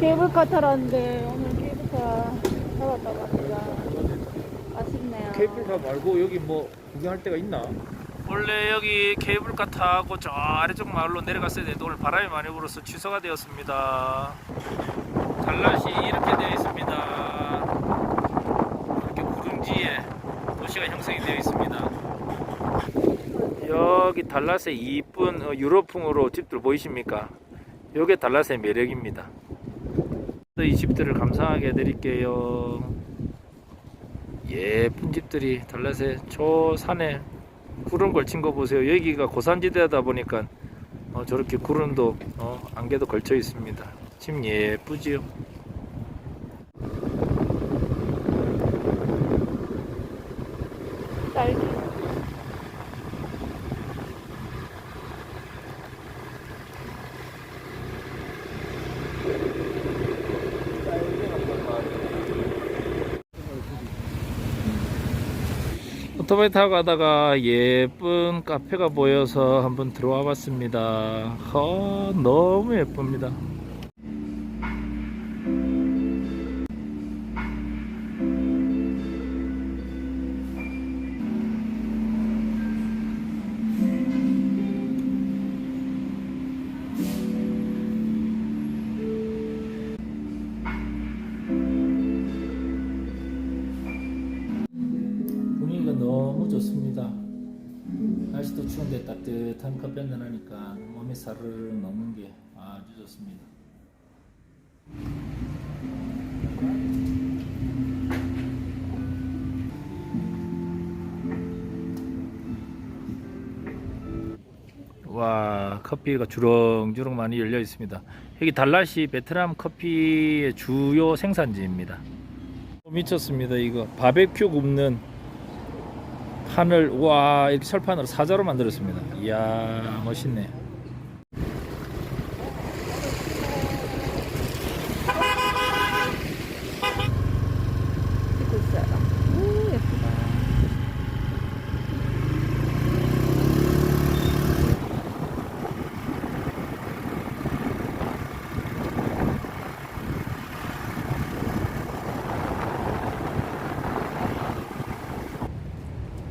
케이블카 타라는데 오늘 케이블카 타봤다고 합니다. 아쉽네요. 케이블카 말고 여기 뭐 구경할 데가 있나? 원래 여기 케이블카 타고 저 아래쪽 마을로 내려갔어야 되는데 오늘 바람이 많이 불어서 취소가 되었습니다. 달랏이 이렇게 되어 있습니다. 이렇게 구름지에 도시가 형성이 되어 있습니다. 여기 달랏의 이쁜 어, 유럽풍으로 집들 보이십니까? 요게 달랏의 매력입니다. 이 집들을 감상하게 해드릴게요. 예쁜 집들이 달랏의 저 산에 구름 걸친 거 보세요. 여기가 고산지대다 보니까 어, 저렇게 구름도 어, 안개도 걸쳐 있습니다. 참 예쁘지요. 딸기. 오토바이 타고 가다가 예쁜 카페가 보여서 한번 들어와 봤습니다. 허, 너무 예쁩니다. 날씨도 추운데 따뜻한 커피 한잔 하니까 몸에 사르르 녹는 게 아주 좋습니다. 와 커피가 주렁주렁 많이 열려 있습니다. 여기 달랏이 베트남 커피의 주요 생산지입니다. 미쳤습니다 이거 바베큐 굽는 판을 와 이렇게 철판으로 사자로 만들었습니다. 이야 멋있네. 찍고 있어요. 오, 예쁘다.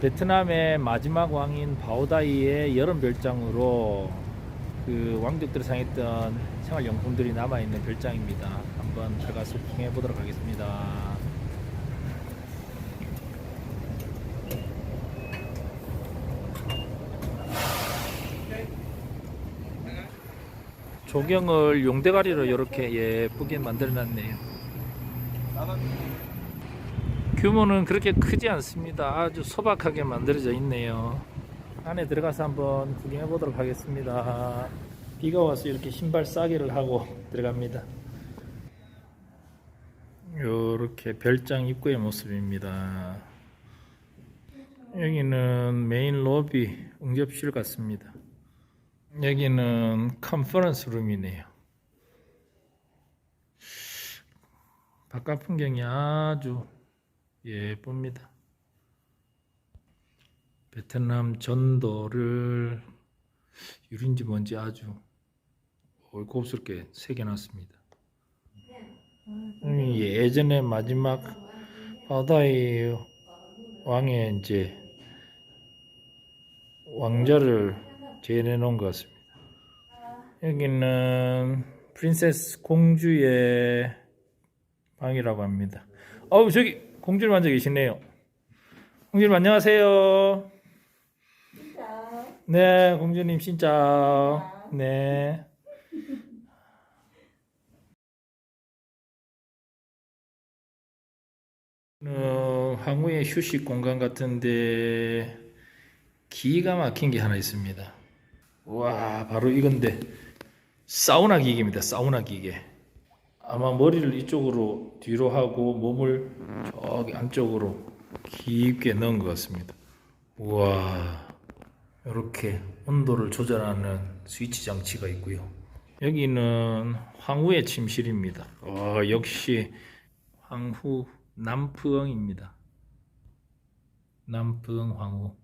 베트남의 마지막 왕인 바오다이의 여름 별장으로 그 왕족들이 사용했던 생활용품들이 남아 있는 별장입니다. 한번 들어가서 구경해 보도록 하겠습니다. 조경을 용대가리로 이렇게 예쁘게 만들어 놨네요. 규모는 그렇게 크지 않습니다. 아주 소박하게 만들어져 있네요. 안에 들어가서 한번 구경해 보도록 하겠습니다. 비가 와서 이렇게 신발 싸기를 하고 들어갑니다. 이렇게 별장 입구의 모습입니다. 여기는 메인 로비 응접실 같습니다. 여기는 컨퍼런스 룸이네요. 바깥 풍경이 아주 예쁩니다. 베트남 전도를 유린지 뭔지 아주 곱스럽게 새겨놨습니다. 음, 예전에 마지막 바다의 왕의 이제 왕자를 재현해 놓은 것 같습니다. 여기는 프린세스 공주의 방이라고 합니다. 어우 저기 공주님 앉아 계시네요. 공주님 안녕하세요. 네, 공주님 진짜. 네. 어, 항우의 휴식 공간 같은데 기가 막힌 게 하나 있습니다. 와, 바로 이건데 사우나 기계입니다. 사우나 기계. 아마 머리를 이쪽으로 뒤로 하고 몸을 저기 안쪽으로 깊게 넣은 것 같습니다. 우와, 이렇게 온도를 조절하는 스위치 장치가 있고요. 여기는 황후의 침실입니다. 어, 역시 황후 남프엉입니다. 남프엉 황후.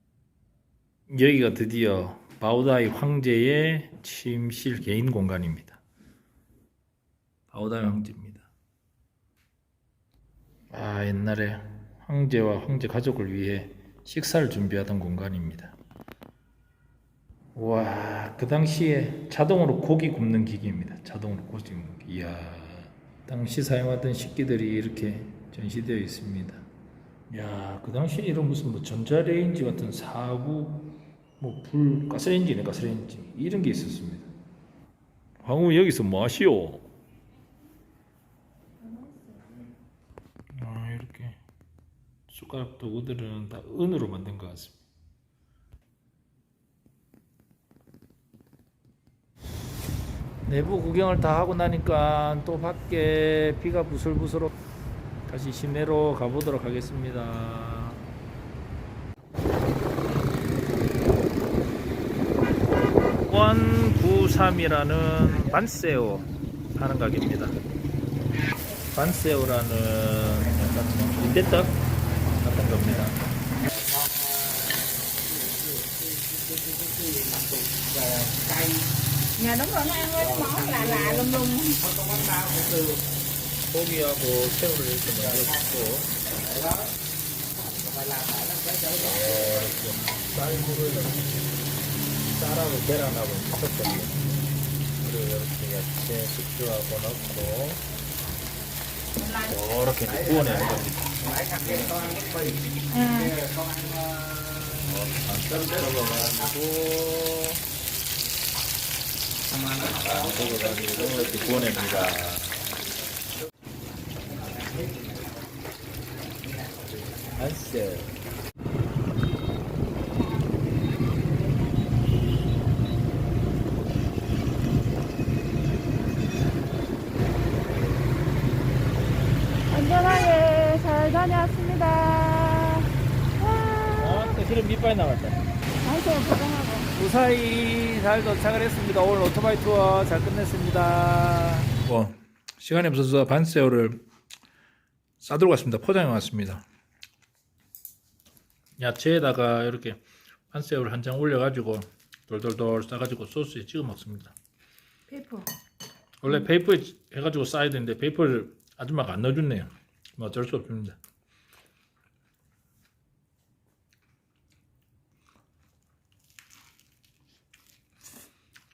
여기가 드디어 바오다이 황제의 침실 개인 공간입니다. 아우다 황제입니다. 아 옛날에 황제와 황제 가족을 위해 식사를 준비하던 공간입니다. 와, 그 당시에 자동으로 고기 굽는 기기입니다. 자동으로 고기 굽는 기기. 이야, 당시 사용하던 식기들이 이렇게 전시되어 있습니다. 야, 그 당시에 이런 무슨 뭐 전자레인지 같은 사구, 뭐 불, 가스레인지네, 가스레인지. 이런 게 있었습니다. 황후 여기서 뭐 하시오? 아, 이렇게. 숟가락 도구들은 다 은으로 만든 것 같습니다. 내부 구경을 다 하고 나니까 또 밖에 비가 부슬부슬 다시 시내로 가보도록 하겠습니다. 원구삼이라는 반세오 하는 가게입니다. 반세오라는 약간 같은 겁니다. Nhà đúng rồi, nó ăn mấy cái món lạ lạ lum lum. 고기하고 새우를 이렇게 만들어주고 이렇게 쌀물을 쌀하고 계란하고 섞었습니다. 그리고 이렇게 야채 숙주하고 넣고 이렇게 이제 구워내는 겁니다. 구워냅니다. 안세 안전하게 잘 다녀왔습니다. 와, 아, 또 실은 밑바에 나왔다. 아이고, 고생하고. 무사히 잘 도착을 했습니다. 오늘 오토바이 투어 잘 끝냈습니다. 뭐 시간이 없어서 반새우를 싸들고 왔습니다. 포장해 왔습니다. 야채에다가 이렇게 반새우를 한 장 올려가지고 돌돌돌 싸가지고 소스에 찍어 먹습니다. 페이퍼. 원래 페이퍼에 해가지고 싸야 되는데 페이퍼를 아줌마가 안 넣어줬네요. 뭐 어쩔 수 없습니다.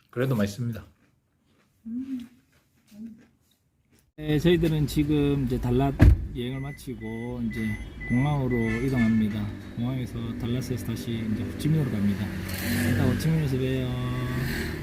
그래도 맛있습니다. 네, 저희들은 지금 이제 달랏 여행을 마치고 이제 공항으로 이동합니다. 공항에서 달랏에서 다시 이제 호치민으로 갑니다. 이따 호치민에서 봬요.